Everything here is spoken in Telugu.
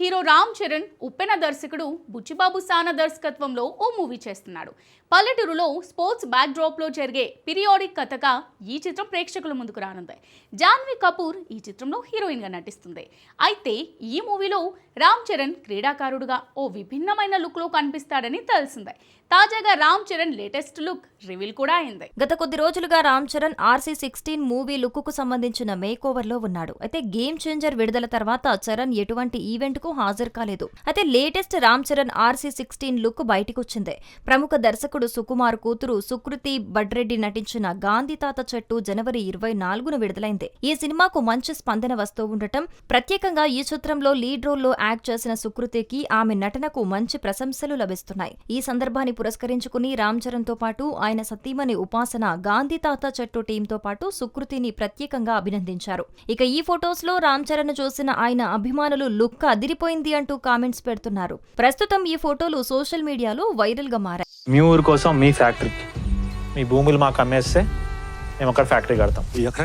హీరో రామ్ చరణ్ ఉప్పెన దర్శకుడు బుచ్చిబాబు సానా దర్శకత్వంలో ఓ మూవీ చేస్తున్నాడు. పల్లెటూరులో స్పోర్ట్స్ బ్యాక్ డ్రాప్లో జరిగే పీరియాడిక్ కథగా ఈ చిత్రం ప్రేక్షకుల ముందుకు రానుంది. జాన్వీ కపూర్ ఈ చిత్రంలో హీరోయిన్గా నటిస్తుంది. అయితే ఈ మూవీలో రామ్ చరణ్ క్రీడాకారుడుగా ఓ విభిన్నమైన లుక్లో కనిపిస్తాడని తెలిసిందే. తాజాగా Ram Charan latest look reveal కూడా అయింది. గత కొద్ది రోజులుగా Ram Charan RC sixteen movie look సంబంధించిన మేక్లో ఉన్నాడు. అయితే గేమ్ చేంజర్ విడుదల తర్వాత చరణ్ ఎటువంటి ఈవెంట్కు హాజరు కాలేదు. అయితే latest Ram Charan RC sixteen look బయటికొచ్చింది. ప్రముఖ దర్శకుడు సుకుమార్ కూతురు సుకృతి బడ్రెడ్డి నటించిన గాంధీ తాత చెట్టు జనవరి ఇరవై నాలుగున విడుదలైంది. ఈ సినిమాకు మంచి స్పందన వస్తూ ఉండటం ప్రత్యేకంగా ఈ చిత్రంలో లీడ్ రోల్లో యాక్ట్ చేసిన సుకృతికి ఆమె నటనకు మంచి ప్రశంసలు లభిస్తున్నాయి. ఈ సందర్భాన్ని పురస్కరించుకుని రామ్ చరణ్తో పాటు ఆయన సతీమణి ఉపాసన గాంధీ తాత చెట్టు టీంతో పాటు సుకృతిని ప్రత్యేకంగా అభినందించారు. ఇక ఈ ఫొటోస్లో రామ్ చరణ్ చూసిన ఆయన అభిమానులు లుక్ అదిరిపోయింది అంటూ కామెంట్స్ పెడుతున్నారు. ప్రస్తుతం ఈ ఫోటోలు సోషల్ మీడియాలో వైరల్గా మారాయి. మీ ఊరు కోసం మీ ఫ్యాక్టరీ మీ భూములు మాకు అమ్మేస్తే మేము అక్కడ ఫ్యాక్టరీ కడతాం.